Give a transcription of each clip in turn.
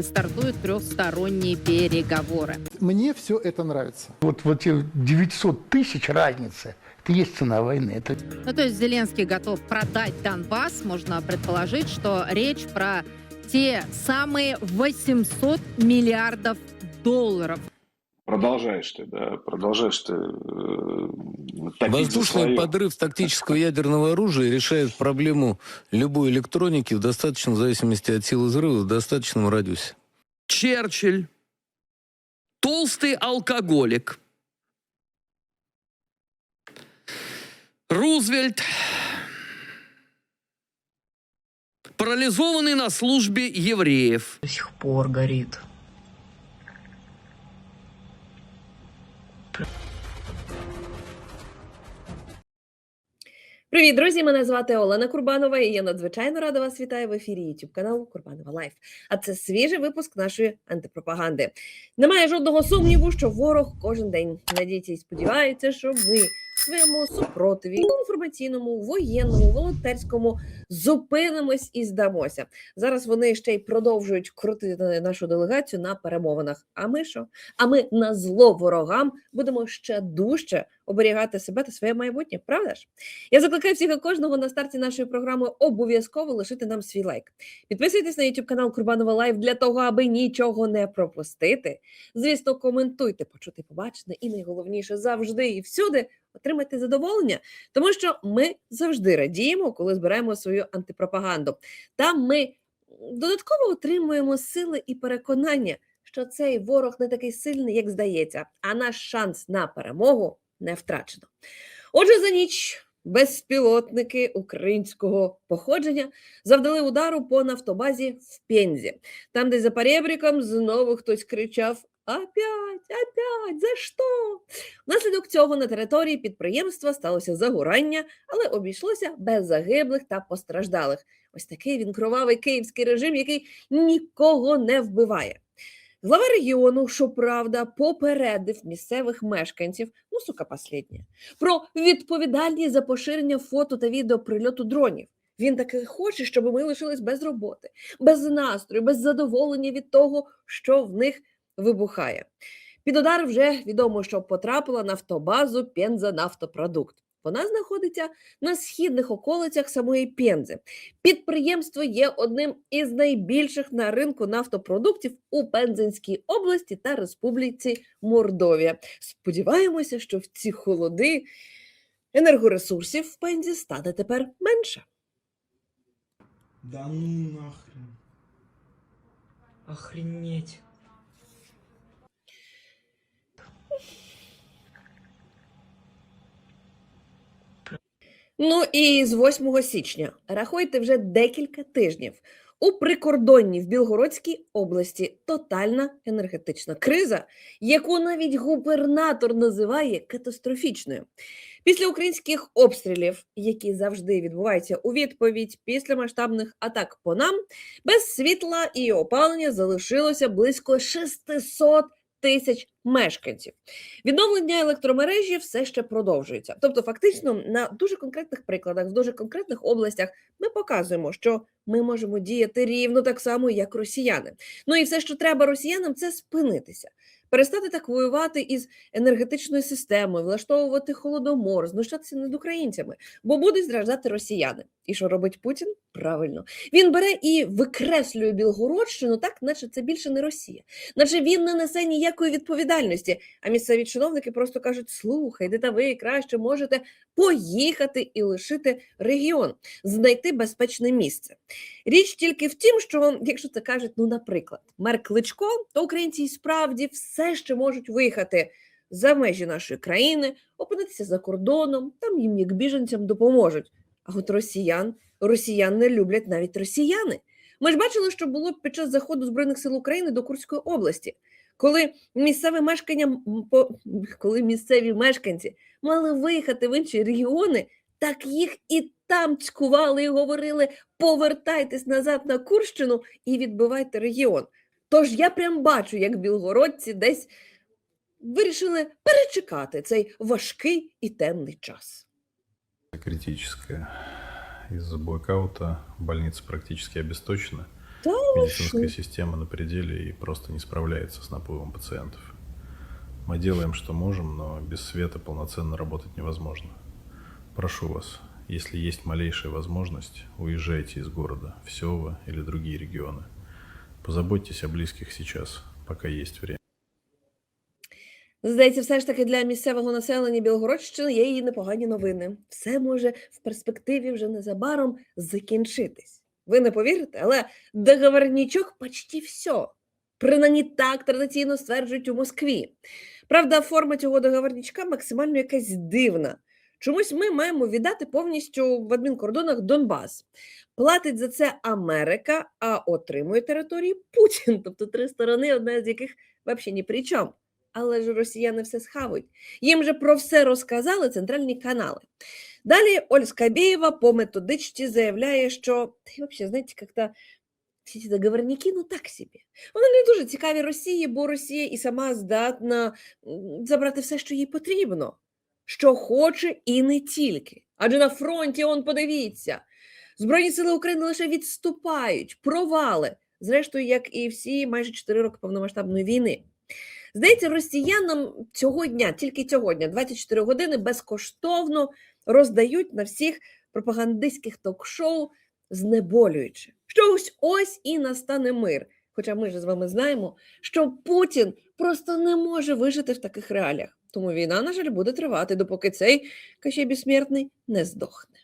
стартуют трехсторонние переговоры. Мне все это нравится. Вот, вот эти 900 тысяч разница, это и есть цена войны. Это Ну, то есть Зеленский готов продать Донбасс. Можно предположить, что речь про те самые 800 миллиардов долларов. Продолжаешь ты, да, продолжаешь ты э, Воздушный своё. подрыв тактического ядерного оружия решает проблему любой электроники в достаточном, в зависимости от силы взрыва, в достаточном радиусе. Черчилль, толстый алкоголик, Рузвельт, парализованный на службе евреев, до сих пор горит. Привіт, друзі! Мене звати Олена Курбанова, і я надзвичайно рада вас вітаю в ефірі YouTube каналу Курбанова Лайф. А це свіжий випуск нашої антипропаганди. Немає жодного сумніву, що ворог кожен день надіється і сподівається, що ми своєму супротиві інформаційному, воєнному, волонтерському зупинимось і здамося. Зараз вони ще й продовжують крутити нашу делегацію на перемовинах. А ми що? А ми на зло ворогам будемо ще дужче оберігати себе та своє майбутнє, правда ж? Я закликаю всіх і кожного на старті нашої програми обов'язково лишити нам свій лайк. Підписуйтесь на YouTube канал Курбанова Лайв для того, аби нічого не пропустити. Звісно, коментуйте, почути, побачене, і найголовніше завжди і всюди отримайте задоволення, тому що ми завжди радіємо, коли збираємо свою антипропаганду. Та ми додатково отримуємо сили і переконання, що цей ворог не такий сильний, як здається, а наш шанс на перемогу не втрачено. Отже, за ніч безпілотники українського походження завдали удару по нафтобазі в Пензі. Там, де за перебріком знову хтось кричав: Опять, опять, за що? Внаслідок цього на території підприємства сталося загорання, але обійшлося без загиблих та постраждалих. Ось такий він кровавий київський режим, який нікого не вбиває. Глава регіону, щоправда, попередив місцевих мешканців, ну сука, последнє, про відповідальність за поширення фото та відео прильоту дронів. Він таки хоче, щоб ми лишились без роботи, без настрою, без задоволення від того, що в них вибухає. Під удар вже відомо, що потрапила нафтобазу Пенза Нафтопродукт. Вона знаходиться на східних околицях самої Пензи. Підприємство є одним із найбільших на ринку нафтопродуктів у Пензенській області та Республіці Мордовія. Сподіваємося, що в ці холоди енергоресурсів в Пензі стане тепер менше. Да ну нахрен. Охренеть. Ну і з 8 січня рахуйте вже декілька тижнів. У прикордонні в Білгородській області тотальна енергетична криза, яку навіть губернатор називає катастрофічною. Після українських обстрілів, які завжди відбуваються у відповідь після масштабних атак по нам, без світла і опалення залишилося близько 600 тисяч мешканців. Відновлення електромережі все ще продовжується. Тобто, фактично, на дуже конкретних прикладах, в дуже конкретних областях ми показуємо, що ми можемо діяти рівно так само, як росіяни. Ну і все, що треба росіянам, це спинитися. Перестати так воювати із енергетичною системою, влаштовувати холодомор, знущатися над українцями, бо будуть зраждати росіяни. І що робить Путін? Правильно, він бере і викреслює Білгородщину, так наче це більше не Росія, наче він не несе ніякої відповідальності. А місцеві чиновники просто кажуть: слухайте, та ви краще можете поїхати і лишити регіон, знайти безпечне місце. Річ тільки в тім, що якщо це кажуть, ну, наприклад, мер Кличко, то українці і справді все ще можуть виїхати за межі нашої країни, опинитися за кордоном, там їм як біженцям допоможуть. А от росіян, росіян не люблять навіть росіяни. Ми ж бачили, що було під час заходу Збройних сил України до Курської області, коли місцеві мешкання коли місцеві мешканці мали виїхати в інші регіони, так їх і там цькували і говорили: повертайтесь назад на Курщину і відбивайте регіон. Тож я прям бачу, як білгородці десь вирішили перечекати цей важкий і темний час. критическая. Из-за блокаута больница практически обесточена. Да медицинская что? система на пределе и просто не справляется с наплывом пациентов. Мы делаем, что можем, но без света полноценно работать невозможно. Прошу вас, если есть малейшая возможность, уезжайте из города, в Сева или другие регионы. Позаботьтесь о близких сейчас, пока есть время. Здається, все ж таки для місцевого населення Білгородщини є її непогані новини. Все може в перспективі вже незабаром закінчитись. Ви не повірите, але договорничок почти все. Принаймні так традиційно стверджують у Москві. Правда, форма цього договорничка максимально якась дивна. Чомусь ми маємо віддати повністю в адмінкордонах Донбас. Платить за це Америка, а отримує території Путін. Тобто три сторони, одна з яких взагалі ні при чому. Але ж росіяни все схавають. Їм же про все розказали центральні канали. Далі Ольга Скабєєва по методичці заявляє, що та взагалі, знаєте, як-то всі ці договорники, ну так собі. Вони не дуже цікаві Росії, бо Росія і сама здатна забрати все, що їй потрібно, що хоче, і не тільки. Адже на фронті, он подивіться, Збройні сили України лише відступають, провали. Зрештою, як і всі майже 4 роки повномасштабної війни. Здається, росіянам цього дня, тільки цього дня, 24 години безкоштовно роздають на всіх пропагандистських ток-шоу знеболюючи. Що ось ось і настане мир. Хоча ми ж з вами знаємо, що Путін просто не може вижити в таких реаліях. Тому війна, на жаль, буде тривати, допоки цей Кощей безсмертний не здохне.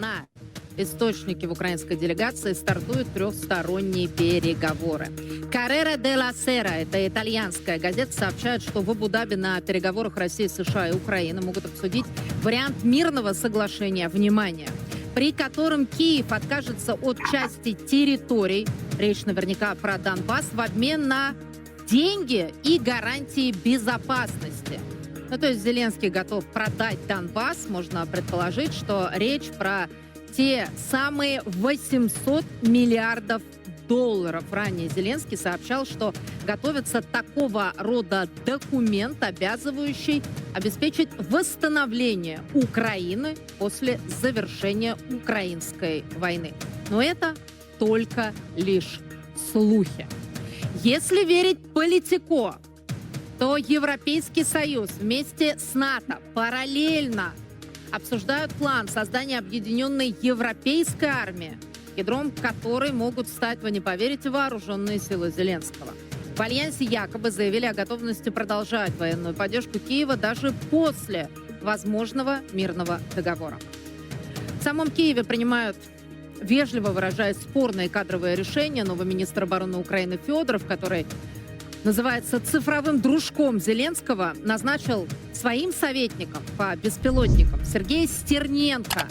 На источники в украинской делегации стартуют трехсторонние переговоры. Каррера де ла Сера, это итальянская газета, сообщает, что в Абу-Даби на переговорах России, США и Украины могут обсудить вариант мирного соглашения, внимание, при котором Киев откажется от части территорий, речь наверняка про Донбасс, в обмен на деньги и гарантии безопасности. Ну, то есть Зеленский готов продать Донбасс. Можно предположить, что речь про те самые 800 миллиардов долларов. Ранее Зеленский сообщал, что готовится такого рода документ, обязывающий обеспечить восстановление Украины после завершения украинской войны. Но это только лишь слухи. Если верить Политико, то Европейский Союз вместе с НАТО параллельно обсуждают план создания объединенной европейской армии, ядром которой могут стать, вы не поверите, вооруженные силы Зеленского. В Альянсе якобы заявили о готовности продолжать военную поддержку Киева даже после возможного мирного договора. В самом Киеве принимают вежливо выражаясь спорные кадровые решения новый министр обороны Украины Федоров, который называется цифровым дружком Зеленского, назначил своим советником по беспилотникам Сергея Стерненко.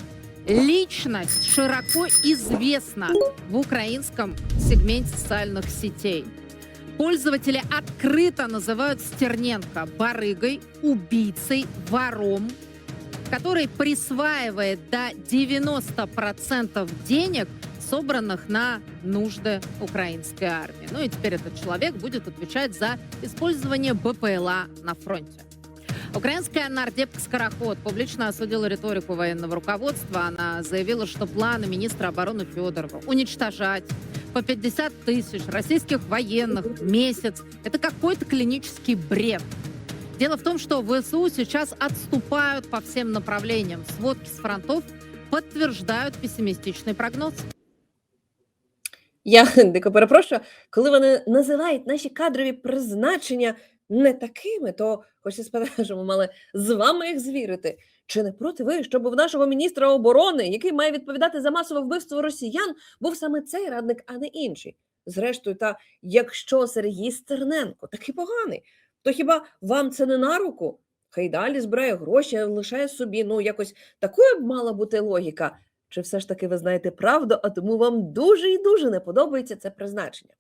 Личность широко известна в украинском сегменте социальных сетей. Пользователи открыто называют Стерненко барыгой, убийцей, вором, который присваивает до 90% денег, собранных на нужды украинской армии. Ну и теперь этот человек будет отвечать за использование БПЛА на фронте. Украинская нардепка Скороход публично осудила риторику военного руководства. Она заявила, что планы министра обороны Федорова уничтожать по 50 тысяч российских военных в месяц – это какой-то клинический бред. Дело в том, что ВСУ сейчас отступают по всем направлениям. Сводки с фронтов подтверждают пессимистичный прогноз. Я дико перепрошую, коли вони називають наші кадрові призначення не такими, то хочеться спитати, що ми мали з вами їх звірити. Чи не проти ви, щоб в нашого міністра оборони, який має відповідати за масове вбивство росіян, був саме цей радник, а не інший? Зрештою, та якщо Сергій Стерненко такий поганий, то хіба вам це не на руку? Хай далі збирає гроші, лишає собі. Ну, якось такою б мала бути логіка. Чи все ж таки ви знаєте правду, а тому вам дуже і дуже не подобається це призначення?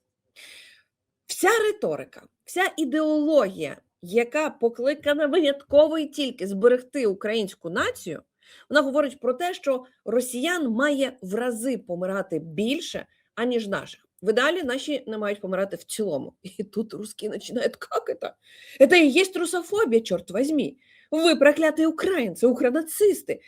Вся риторика, вся ідеологія, яка покликана винятково і тільки зберегти українську націю, вона говорить про те, що росіян має в рази помирати більше, аніж наших. В ідеалі наші не мають помирати в цілому. І тут русські починають, как это? Это и есть русофобия, черт возьми. Вы проклятые украинцы, укранацисты.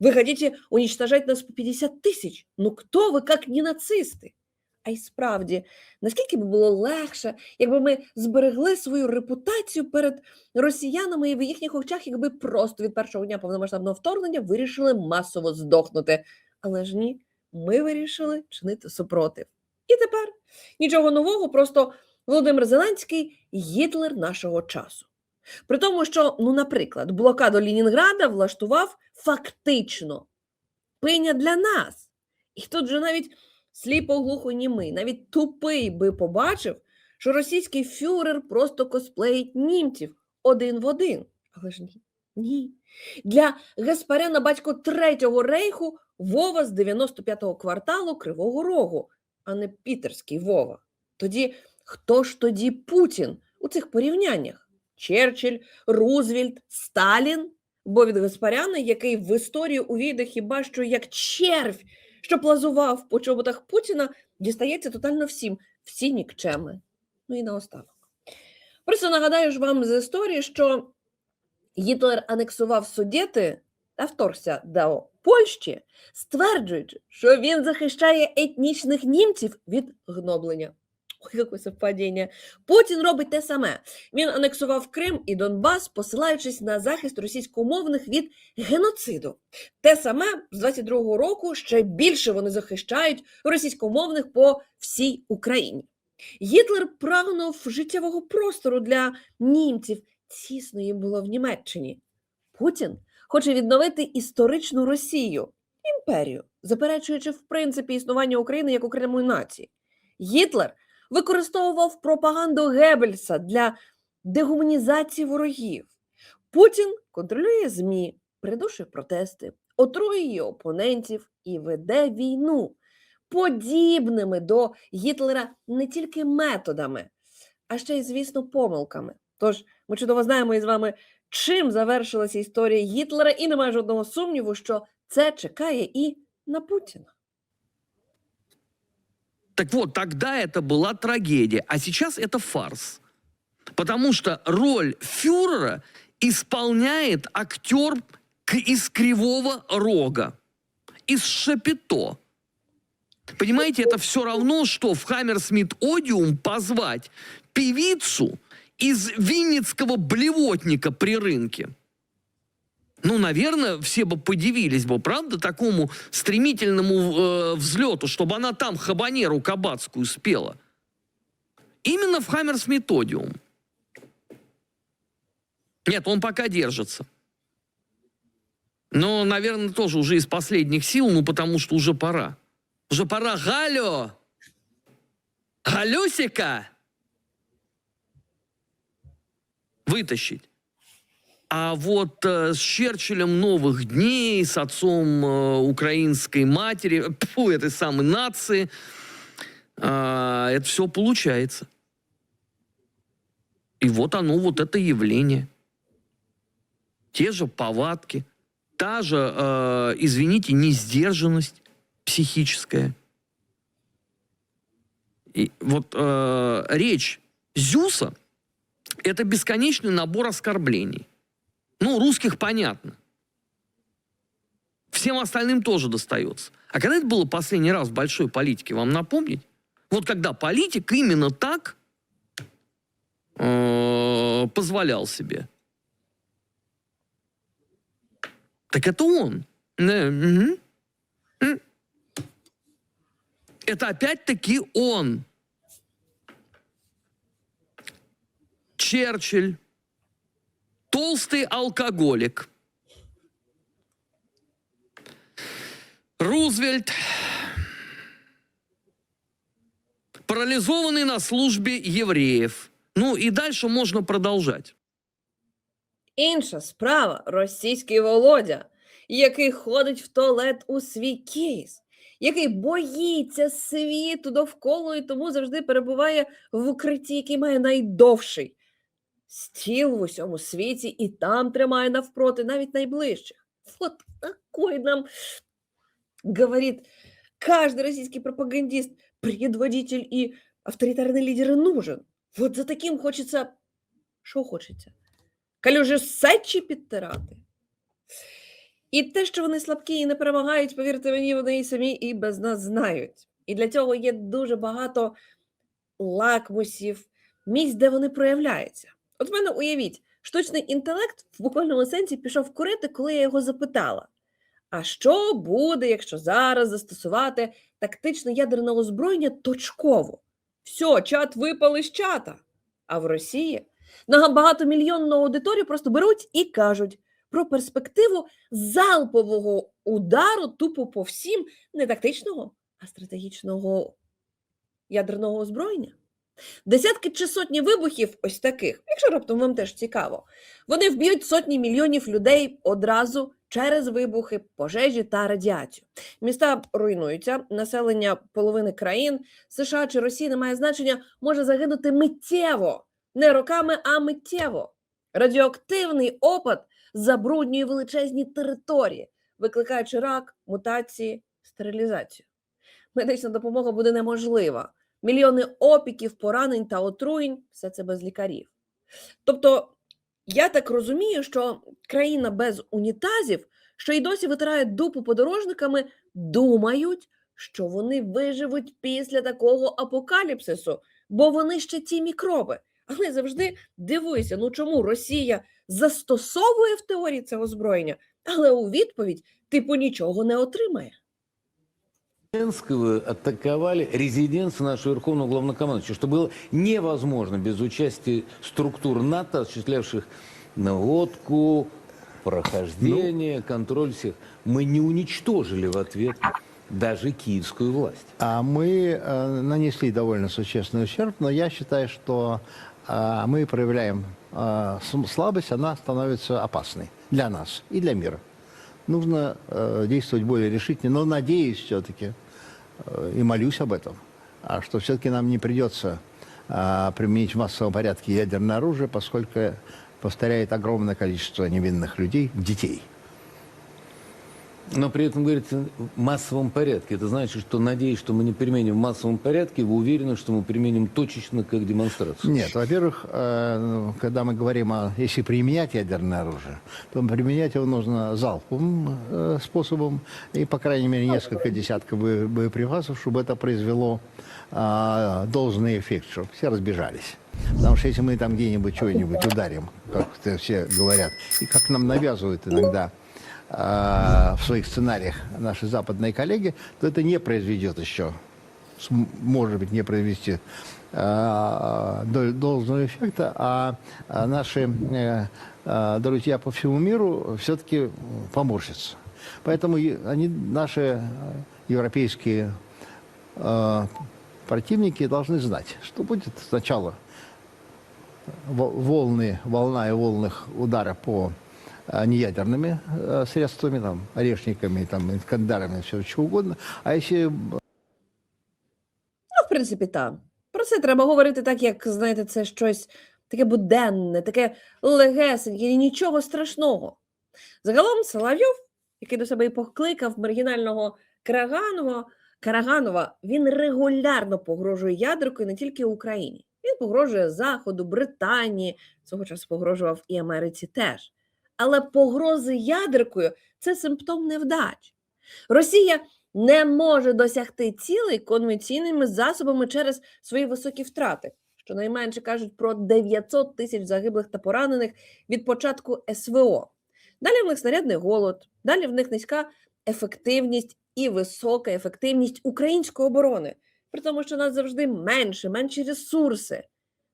Вы хотите уничтожать нас по 50 тысяч. Ну кто вы, как не нацисты? А й справді, наскільки б було легше, якби ми зберегли свою репутацію перед росіянами і в їхніх очах, якби просто від першого дня повномасштабного вторгнення вирішили масово здохнути. Але ж ні, ми вирішили чинити супротив. І тепер нічого нового, просто Володимир Зеленський Гітлер нашого часу. При тому, що, ну, наприклад, блокаду Лінінграда влаштував фактично пиня для нас. І тут же навіть сліпо глухо німий, навіть тупий би побачив, що російський фюрер просто косплеїть німців один в один. Але ж ні. Ні. Для Гаспаряна батько Третього рейху Вова з 95-го кварталу Кривого Рогу, а не Пітерський Вова. Тоді хто ж тоді Путін у цих порівняннях? Черчилль, Рузвельт, Сталін? Бо від Гаспаряна, який в історію увійде хіба що як червь, що плазував по чоботах Путіна, дістається тотально всім, всі нікчеми. Ну і наостанок. Просто нагадаю ж вам з історії, що Гітлер анексував Судети та вторгся до Польщі, стверджуючи, що він захищає етнічних німців від гноблення. Ой, яке совпадіння. Путін робить те саме. Він анексував Крим і Донбас, посилаючись на захист російськомовних від геноциду. Те саме з 22-го року ще більше вони захищають російськомовних по всій Україні. Гітлер прагнув життєвого простору для німців. Тісно їм було в Німеччині. Путін хоче відновити історичну Росію, імперію, заперечуючи в принципі існування України як окремої нації. Гітлер використовував пропаганду Геббельса для дегуманізації ворогів. Путін контролює ЗМІ, придушує протести, отрує її опонентів і веде війну подібними до Гітлера не тільки методами, а ще й, звісно, помилками. Тож ми чудово знаємо із вами, чим завершилася історія Гітлера, і немає жодного сумніву, що це чекає і на Путіна. Так вот, тогда это была трагедия, а сейчас это фарс. Потому что роль фюрера исполняет актер из Кривого Рога, из Шапито. Понимаете, это все равно, что в Хаммерсмит Одиум позвать певицу из Винницкого блевотника при рынке. Ну, наверное, все бы подивились бы, правда, такому стремительному э, взлету, чтобы она там хабанеру кабацкую спела. Именно в Хаммерсмитодиум. Нет, он пока держится. Но, наверное, тоже уже из последних сил, ну, потому что уже пора. Уже пора. Галю! Галюсика! Вытащить. А вот э, с Черчиллем новых дней, с отцом э, украинской матери, фу, этой самой нации, а, это все получается. И вот оно, вот это явление. Те же повадки, та же, э, извините, несдержанность психическая. И вот э, речь Зюса – это бесконечный набор оскорблений. Ну, русских понятно. Всем остальным тоже достается. А когда это было последний раз в большой политике, вам напомнить? Вот когда политик именно так э, позволял себе. Так это он. Это опять-таки он. Черчилль, толстый алкоголик. Рузвельт, парализованный на службе евреев. Ну и дальше можно продолжать. Інша справа російський Володя, який ходить в туалет у свій кейс, який боїться світу довкола і тому завжди перебуває в укритті, який має найдовший стіл в усьому світі, і там тримає навпроти навіть найближчих. Вот такой нам говорит каждый российский пропагандист, предводитель и авторитарный лидер нужен. Вот за таким хочеться, що хочеться? Калюжі сечі підтирати. І те, що вони слабкі і не перемагають, повірте мені, вони і самі і без нас знають. І для цього є дуже багато лакмусів, місць, де вони проявляються. От в мене уявіть, штучний інтелект в буквальному сенсі пішов курити, коли я його запитала. А що буде, якщо зараз застосувати тактичне ядерне озброєння точково? Все, чат випали з чата. А в Росії на багатомільйонну аудиторію просто беруть і кажуть про перспективу залпового удару тупо по всім не тактичного, а стратегічного ядерного озброєння. Десятки чи сотні вибухів, ось таких, якщо раптом вам теж цікаво, вони вб'ють сотні мільйонів людей одразу через вибухи, пожежі та радіацію. Міста руйнуються, населення половини країн США чи Росії не має значення, може загинути миттєво, не роками, а миттєво. Радіоактивний опад забруднює величезні території, викликаючи рак, мутації, стерилізацію. Медична допомога буде неможлива. Мільйони опіків, поранень та отруєнь все це без лікарів. Тобто, я так розумію, що країна без унітазів, що й досі витирає дупу подорожниками, думають, що вони виживуть після такого апокаліпсису, бо вони ще ті мікроби. Але завжди дивуюся, ну чому Росія застосовує в теорії це озброєння, але у відповідь типу нічого не отримає. Зеленского атаковали резиденцию нашего Верховного Главнокомандующего, что было невозможно без участия структур НАТО, осуществлявших наводку, прохождение, контроль всех. Мы не уничтожили в ответ даже киевскую власть. А мы э, нанесли довольно существенный ущерб, но я считаю, что э, мы проявляем э, слабость, она становится опасной для нас и для мира. Нужно э, действовать более решительно, но надеюсь все-таки э, и молюсь об этом, а что все-таки нам не придется э, применить в массовом порядке ядерное оружие, поскольку повторяет огромное количество невинных людей, детей. Но при этом говорится в массовом порядке. Это значит, что надеясь, что мы не применим в массовом порядке, вы уверены, что мы применим точечно как демонстрацию? Нет, во-первых, э, ну, когда мы говорим о, если применять ядерное оружие, то применять его нужно залповым э, способом и, по крайней мере, несколько десятков бое- боеприпасов, чтобы это произвело а, должный эффект, чтобы все разбежались. Потому что если мы там где-нибудь что-нибудь ударим, как все говорят, и как нам навязывают иногда в своих сценариях наши западные коллеги, то это не произведет еще может быть, не произвести а, дол- должного эффекта, а, а наши э, а, друзья по всему миру все-таки поморщатся. Поэтому они, наши европейские противники должны знать, что будет сначала во- волны, волна и волных удара по э, неядерными э, средствами, там, орешниками, там, искандарами, все что угодно. А если Ну, в принципі, так. Про це треба говорити так, як, знаєте, це щось таке буденне, таке легесеньке, і нічого страшного. Загалом Соловйов, який до себе і покликав маргінального Караганова, Караганова, він регулярно погрожує ядеркою не тільки Україні. Він погрожує Заходу, Британії, цього часу погрожував і Америці теж. Але погрози ядеркою це симптом невдач. Росія не може досягти цілей конвенційними засобами через свої високі втрати. Щонайменше кажуть про 900 тисяч загиблих та поранених від початку СВО. Далі в них снарядний голод, далі в них низька ефективність і висока ефективність української оборони, при тому, що нас завжди менше, менші ресурси.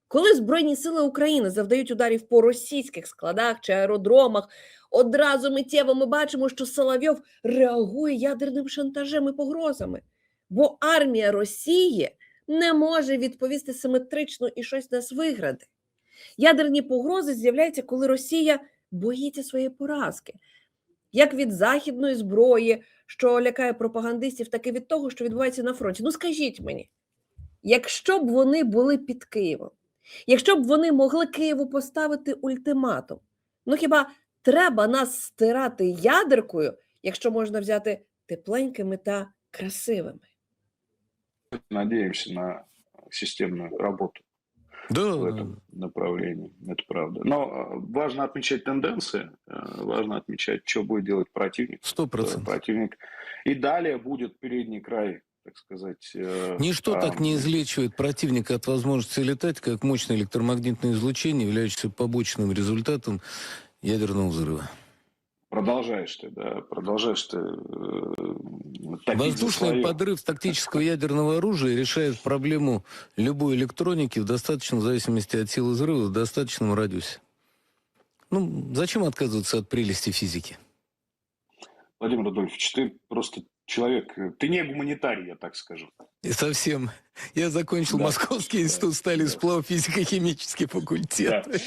Коли Збройні сили України завдають ударів по російських складах чи аеродромах, одразу миттєво ми бачимо, що Соловйов реагує ядерним шантажем і погрозами. Бо армія Росії не може відповісти симетрично і щось нас виграти. Ядерні погрози з'являються, коли Росія боїться своєї поразки, як від західної зброї, що лякає пропагандистів, так і від того, що відбувається на фронті. Ну скажіть мені, якщо б вони були під Києвом, якщо б вони могли Києву поставити ультиматум, ну хіба треба нас стирати ядеркою, якщо можна взяти тепленькими та красивими? Надеемся на системную работу Да, в этом направлении. Это правда. Но э, важно отмечать тенденции, э, важно отмечать, что будет делать противник. сто Э, процентов. Противник и далее будет передний край так сказать... э, Ничто а, так не излечивает противника от возможности летать, как мощное электромагнитное излучение, являющееся побочным результатом ядерного взрыва. Продолжаешь ты, да, продолжаешь ты э, Воздушный своё. подрыв тактического ядерного оружия решает проблему любой электроники в достаточном, в зависимости от силы взрыва, в достаточном радиусе. Ну, зачем отказываться от прелести физики? Владимир Рудольфович, ты просто человек, э, ты не гуманитарий, я так скажу. И совсем. Я закончил Да. Московский Да. институт стали Да. сплав физико-химический факультет. Да.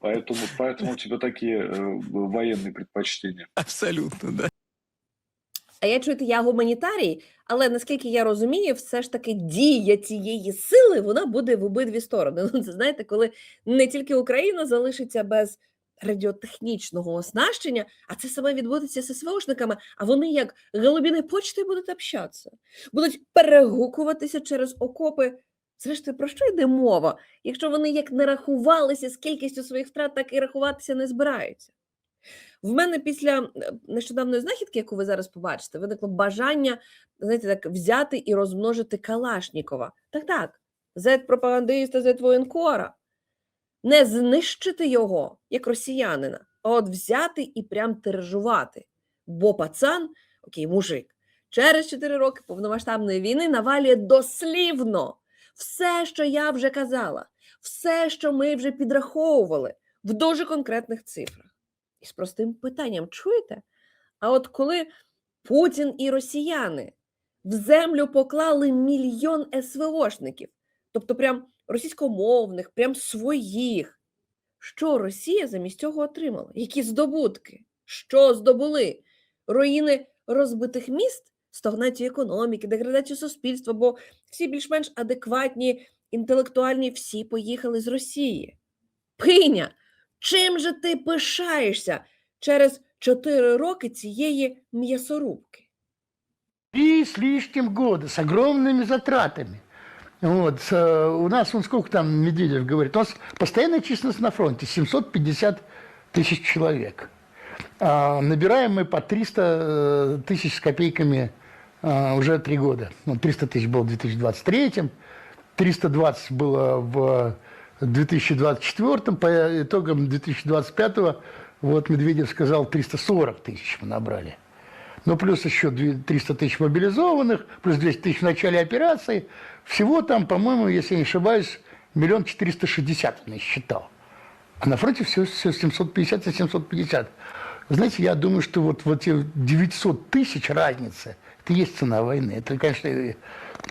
Поэтому, поэтому у тебя такие э, военные предпочтения. Абсолютно, да. А я чуєте, я гуманітарій, але наскільки я розумію, все ж таки дія цієї сили вона буде в обидві сторони. Ну, це знаєте, коли не тільки Україна залишиться без радіотехнічного оснащення, а це саме відбудеться з СВОшниками, а вони як голубіни почти будуть общатися, будуть перегукуватися через окопи. Зрештою, про що йде мова, якщо вони як не рахувалися з кількістю своїх втрат, так і рахуватися не збираються? В мене після нещодавної знахідки, яку ви зараз побачите, виникло бажання, знаєте, так взяти і розмножити Калашнікова. Так, так, зет-пропагандиста, зет-воєнкора. Не знищити його, як росіянина, а от взяти і прям тиражувати. Бо пацан, окей, мужик, через 4 роки повномасштабної війни навалює дослівно все, що я вже казала, все, що ми вже підраховували в дуже конкретних цифрах. І з простим питанням: чуєте? А от коли Путін і росіяни в землю поклали мільйон СВОшників, тобто прям російськомовних, прям своїх, що Росія замість цього отримала? Які здобутки? Що здобули? Руїни розбитих міст, стагнацію економіки, деградацію суспільства, бо всі більш-менш адекватні, інтелектуальні всі поїхали з Росії. Пиня, чим же ти пишаєшся через 4 роки цієї м'ясорубки? Три с лишним года с огромными затратами. Вот, э, у нас, он сколько там Медведев говорит, у нас постоянная численность на фронте 750 тысяч человек. А набираем мы по 300 э, тысяч с копейками а, уже три года. Ну, 300 тысяч было в 2023, 320 было в 2024, по итогам 2025 вот Медведев сказал 340 тысяч мы набрали. Ну, плюс еще две- 300 тысяч мобилизованных, плюс 200 тысяч в начале операции. Всего там, по-моему, если не ошибаюсь, миллион четыреста шестьдесят он считал. А на фронте все, все 750 и 750. Знаете, я думаю, что вот, вот эти 900 тысяч разницы, это и есть цена войны. Это, конечно,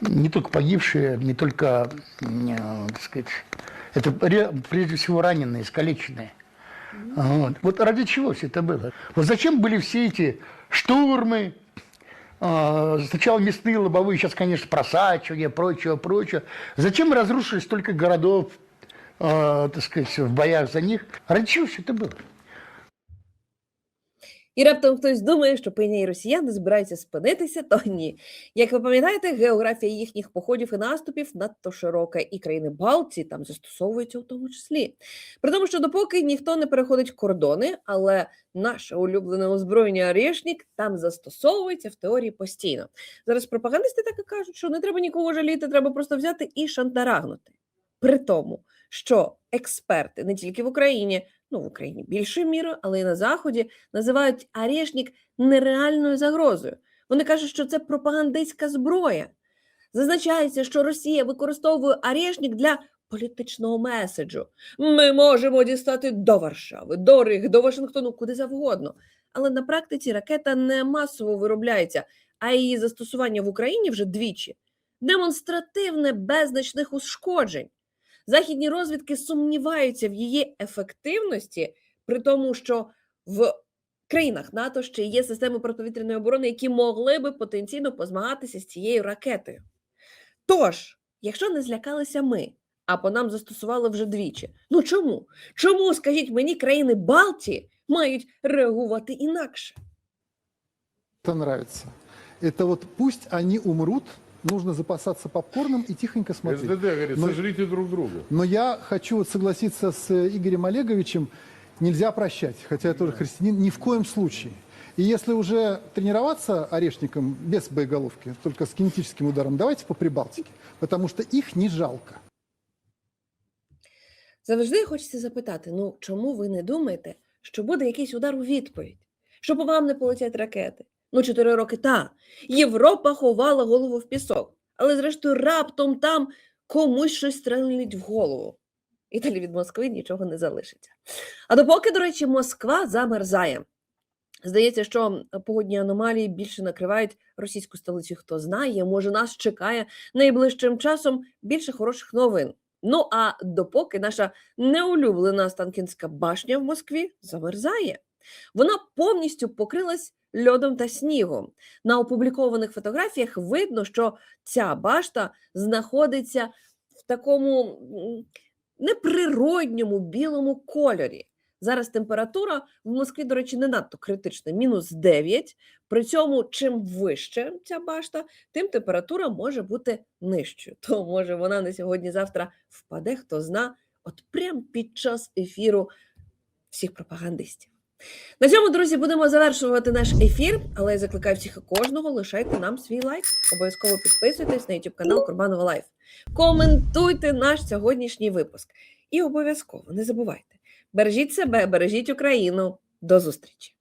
не только погибшие, не только, м, э, так сказать, это ре- прежде всего раненые, искалеченные. Вот. вот ради чего все это было? Вот зачем были все эти штурмы, а, сначала мясные, лобовые, сейчас, конечно, просачивания, прочего, прочего. Зачем разрушили столько городов, а, так сказать, в боях за них? Ради чего все это было? І раптом хтось думає, що пиня росіяни збираються спинитися, то ні. Як ви пам'ятаєте, географія їхніх походів і наступів надто широка, і країни Балтії там застосовуються у тому числі. При тому, що допоки ніхто не переходить кордони, але наше улюблене озброєння Орешнік там застосовується в теорії постійно. Зараз пропагандисти так і кажуть, що не треба нікого жаліти, треба просто взяти і шантарагнути. При тому, що експерти не тільки в Україні, ну в Україні більшою мірою, але й на Заході називають Арешнік нереальною загрозою. Вони кажуть, що це пропагандистська зброя. Зазначається, що Росія використовує Арешнік для політичного меседжу. Ми можемо дістати до Варшави, до Риги, до Вашингтону, куди завгодно. Але на практиці ракета не масово виробляється, а її застосування в Україні вже двічі демонстративне без значних ушкоджень. Західні розвідки сумніваються в її ефективності, при тому, що в країнах НАТО ще є системи протиповітряної оборони, які могли би потенційно позмагатися з цією ракетою. Тож, якщо не злякалися ми, а по нам застосували вже двічі, ну чому? Чому, скажіть мені, країни Балтії мають реагувати інакше? Это нравится. Это вот пусть они умрут, нужно запасаться попкорном и тихонько смотреть. СДД говорит, Но- сожрите друг друга. Но я хочу вот согласиться с э, Игорем Олеговичем, нельзя прощать, хотя я тоже христианин, ни в коем случае. И если уже тренироваться орешником без боеголовки, только с кинетическим ударом, давайте по Прибалтике, потому что их не жалко. Завжди хочеться запитати: ну чому ви не думаєте, що буде якийсь удар у відповідь? Що по вам не полетять ракети? Ну, чотири роки та Європа ховала голову в пісок, але зрештою раптом там комусь щось стрельнуть в голову. І далі від Москви нічого не залишиться. А допоки, до речі, Москва замерзає. Здається, що погодні аномалії більше накривають російську столицю. Хто знає, може нас чекає найближчим часом більше хороших новин. Ну а допоки наша неулюблена Станкінська башня в Москві замерзає, вона повністю покрилась льодом та снігом. На опублікованих фотографіях видно, що ця башта знаходиться в такому неприродньому білому кольорі. Зараз температура в Москві, до речі, не надто критична, мінус 9. При цьому, чим вище ця башта, тим температура може бути нижчою. То може вона на сьогодні-завтра впаде, хто зна, от прямо під час ефіру всіх пропагандистів. На цьому, друзі, будемо завершувати наш ефір, але я закликаю всіх і кожного лишайте нам свій лайк. Обов'язково підписуйтесь на YouTube канал Курбанова Лайф. Коментуйте наш сьогоднішній випуск. І обов'язково не забувайте, бережіть себе, бережіть Україну. До зустрічі!